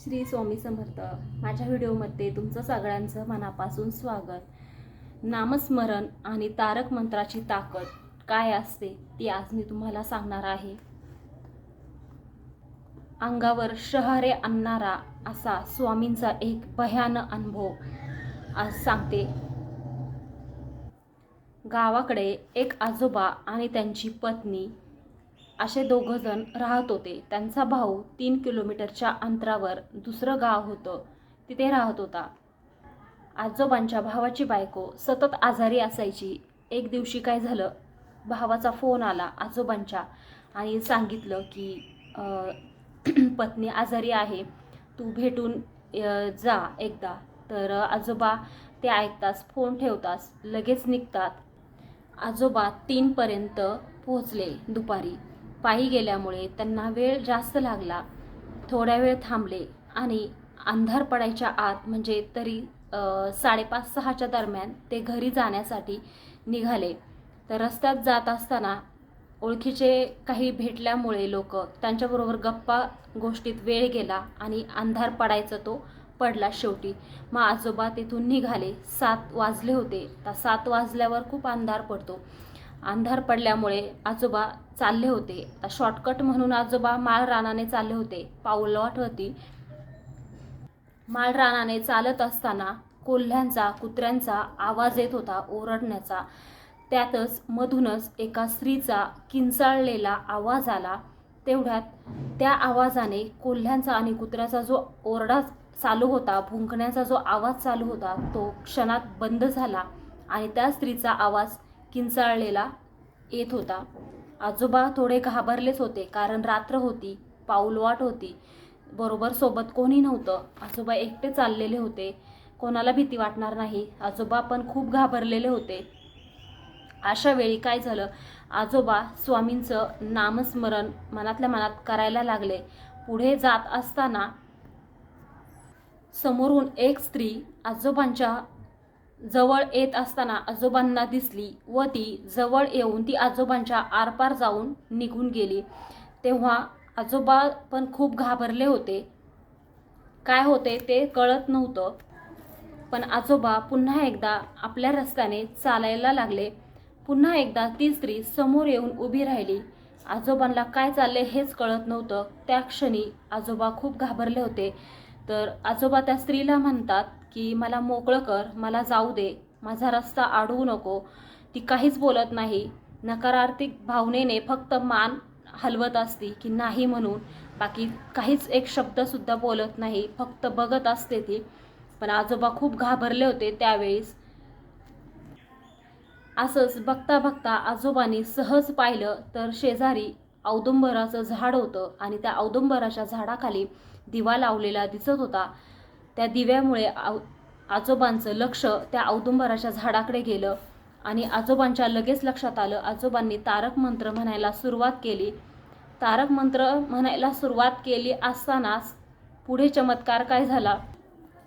श्री स्वामी समर्थ. माझ्या व्हिडिओमध्ये तुमचं सगळ्यांचं मनापासून स्वागत. नामस्मरण आणि तारक मंत्राची ताकद काय असते ती आज मी तुम्हाला सांगणार आहे. अंगावर शहारे आणणारा असा स्वामींचा एक भयानक अनुभव आज सांगते. गावाकडे एक आजोबा आणि त्यांची पत्नी असे दोघंजण राहत होते. त्यांचा भाऊ तीन किलोमीटरच्या अंतरावर दुसरं गाव होतं. तिथे राहत होता. आजोबांच्या भावाची बायको सतत आजारी असायची. एक दिवशी काय झालं? भावाचा फोन आला आजोबांच्या आणि सांगितलं की पत्नी आजारी आहे. तू भेटून जा एकदा. तर आजोबा ते ऐकताच फोन ठेवताच लगेच निघतात. आजोबा तीनपर्यंत पोहोचले दुपारी. पायी गेल्यामुळे त्यांना वेळ जास्त लागला. थोड्या वेळ थांबले आणि अंधार पडायच्या आत म्हणजे तरी साडेपाच सहाच्या दरम्यान ते घरी जाण्यासाठी निघाले. तर रस्त्यात जात असताना ओळखीचे काही भेटल्यामुळे लोक त्यांच्याबरोबर गप्पा गोष्टीत वेळ गेला आणि अंधार पडायचा तो पडला शेवटी. मग आजोबा तिथून निघाले. सात वाजले होते. तर सात वाजल्यावर खूप अंधार पडतो. अंधार पडल्यामुळे आजोबा चालले होते. शॉर्टकट म्हणून आजोबा माळ रानाने चालले होते. पाऊलवाट होती माळ रानाने चालत असताना कोल्ह्यांचा कुत्र्यांचा आवाज येत होता ओरडण्याचा. त्यातच मधूनच एका स्त्रीचा किंचाळलेला आवाज आला. तेवढ्यात त्या आवाजाने कोल्ह्यांचा आणि कुत्र्याचा जो ओरडा चालू होता भुंकण्याचा जो आवाज चालू होता तो क्षणात बंद झाला आणि त्या स्त्रीचा आवाज किंचाळलेला येत होता. आजोबा थोडे घाबरलेच होते कारण रात्र होती पाऊलवाट होती. बरोबर सोबत कोणी नव्हतं. आजोबा एकटे चाललेले होते. कोणाला भीती वाटणार नाही. आजोबा पण खूप घाबरलेले होते. अशा वेळी काय झालं? आजोबा स्वामींचं नामस्मरण मनातल्या मनात करायला लागले. पुढे जात असताना समोरून एक स्त्री आजोबांच्या जवळ येत असताना आजोबांना दिसली व ती जवळ येऊन ती आजोबांच्या आरपार जाऊन निघून गेली. तेव्हा आजोबा पण खूप घाबरले होते. काय होते ते कळत नव्हतं. पण आजोबा पुन्हा एकदा आपल्या रस्त्याने चालायला लागले. पुन्हा एकदा ती स्त्री समोर येऊन उभी राहिली. आजोबांना काय चालले हेच कळत नव्हतं. त्या क्षणी आजोबा खूप घाबरले होते. तर आजोबा त्या स्त्रीला म्हणतात की मला मोकळं कर मला जाऊ दे माझा रस्ता आडवू नको. ती काहीच बोलत नाही. नकारार्थिक भावनेने फक्त मान हलवत असती की नाही म्हणून. बाकी काहीच एक शब्दसुद्धा बोलत नाही फक्त बघत असते ती. पण आजोबा खूप घाबरले होते त्यावेळेस. असंच बघता बघता आजोबांनी सहज पाहिलं तर शेजारी औदुंबराचं झाड होतं आणि त्या औदुंबराच्या झाडाखाली दिवा लावलेला दिसत होता. त्या दिव्यामुळे आव आजोबांचं लक्ष त्या औदुंबराच्या झाडाकडे गेलं आणि आजोबांच्या लगेच लक्षात आलं. आजोबांनी तारक मंत्र म्हणायला सुरुवात केली. तारक मंत्र म्हणायला सुरुवात केली असतानाच पुढे चमत्कार काय झाला?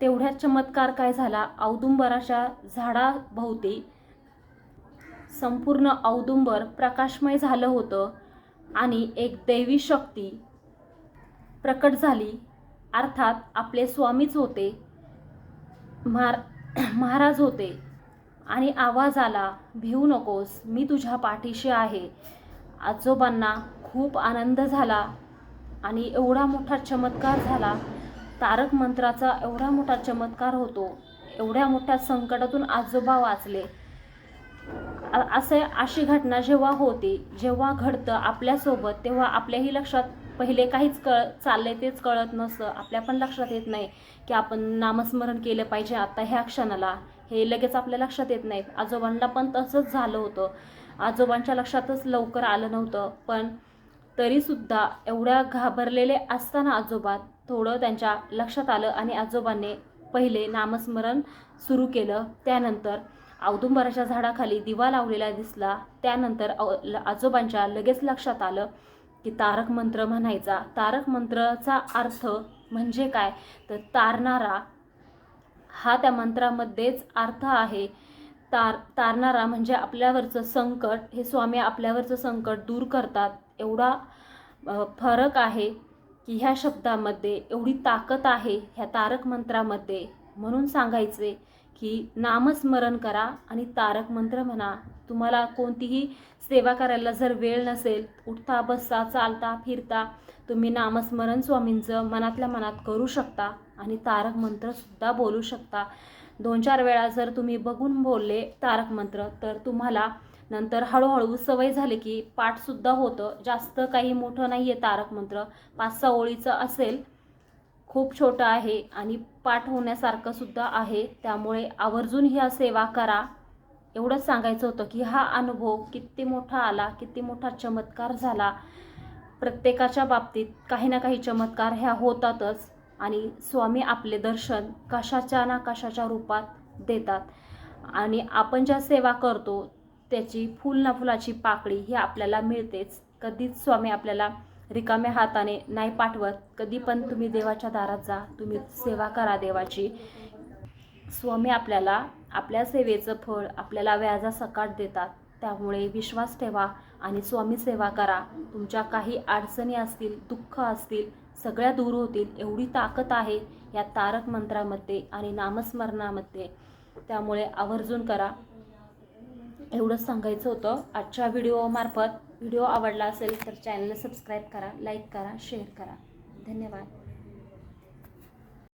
तेवढ्याच चमत्कार काय झाला? औदुंबराच्या झाडाभोवती संपूर्ण औदुंबर प्रकाशमय झालं होतं आणि एक दैवी शक्ती प्रकट झाली. अर्थात आपले स्वामीच होते. महार महाराज होते. आणि आवाज आला भिवू नकोस मी तुझ्या पाठीशी आहे. आजोबांना खूप आनंद झाला आणि एवढा मोठा चमत्कार झाला. तारक मंत्राचा एवढा मोठा चमत्कार होतो. एवढ्या मोठ्या संकटातून आजोबा वाचले. असे अशी घटना जेव्हा होते जेव्हा घडतं आपल्यासोबत तेव्हा आपल्याही लक्षात पहिले काहीच कळ चाललंय तेच कळत नसतं. आपल्या पण लक्षात येत नाही की आपण नामस्मरण केलं पाहिजे आता ह्या क्षणाला. हे लगेच आपल्या लक्षात येत नाही आजोबांना पण तसंच झालं होतं. आजोबांच्या लक्षातच लवकर आलं नव्हतं. पण तरीसुद्धा एवढ्या घाबरलेले असताना आजोबा थोडं त्यांच्या लक्षात आलं आणि आजोबांनी पहिले नामस्मरण सुरू केलं. त्यानंतर औदुंबराच्या झाडाखाली दिवा लावलेला दिसला. त्यानंतर ल- आजोबांच्या लगेच लक्षात आलं की तारक मंत्र म्हणायचा. तारक मंत्राचा अर्थ म्हणजे काय? तर तारणारा हा त्या मंत्रामध्येच अर्थ आहे. तार तारणारा म्हणजे आपल्यावरचं संकट. हे स्वामी आपल्यावरचं संकट दूर करतात. एवढा फरक आहे की ह्या शब्दामध्ये एवढी ताकद आहे ह्या तारक मंत्रामध्ये. म्हणून सांगायचे की नामस्मरण करा आणि तारक मंत्र म्हणा. तुम्हाला कोणतीही सेवा करायला जर वेळ नसेल उठता बसता चालता फिरता तुम्ही नामस्मरण स्वामींचं मनातल्या मनात करू शकता आणि तारक मंत्रसुद्धा बोलू शकता. दोन चार वेळा जर तुम्ही बघून बोलले तारक मंत्र तर तुम्हाला नंतर हळूहळू सवय झाली की पाठसुद्धा होतं. जास्त काही मोठं नाही आहे तारक मंत्र. पाच सहा ओळीचं असेल खूप छोटं आहे आणि पाठ होण्यासारखं सुद्धा आहे. त्यामुळे आवर्जून ह्या सेवा करा. एवढंच सांगायचं होतं की हा अनुभव किती मोठा आला किती मोठा चमत्कार झाला. प्रत्येकाच्या बाबतीत काही ना काही चमत्कार ह्या होतातच आणि स्वामी आपले दर्शन कशाच्या ना कशाच्या रूपात देतात. आणि आपण ज्या सेवा करतो त्याची फुल ना फुलाची पाकळी ही आपल्याला मिळतेच. कधीच स्वामी आपल्याला रिकाम्या हाताने नाही पाठवत कधी पण तुम्ही देवाच्या दारात जा तुम्ही सेवा करा देवाची. स्वामी आपल्याला आपल्या सेवेचं फळ आपल्याला व्याजासकाट देतात. त्यामुळे विश्वास ठेवा आणि स्वामी सेवा करा. तुमच्या काही अडचणी असतील दुःख असतील सगळ्या दूर होतील एवढी ताकद आहे या तारक मंत्रामध्ये आणि नामस्मरणामध्ये. त्यामुळे आवर्जून करा. एवढंच सांगायचं होतं. आजच्या व्हिडिओमार्फत व्हिडिओ आवडला असेल तर चॅनलला सबस्क्राईब करा लाईक करा शेअर करा. धन्यवाद.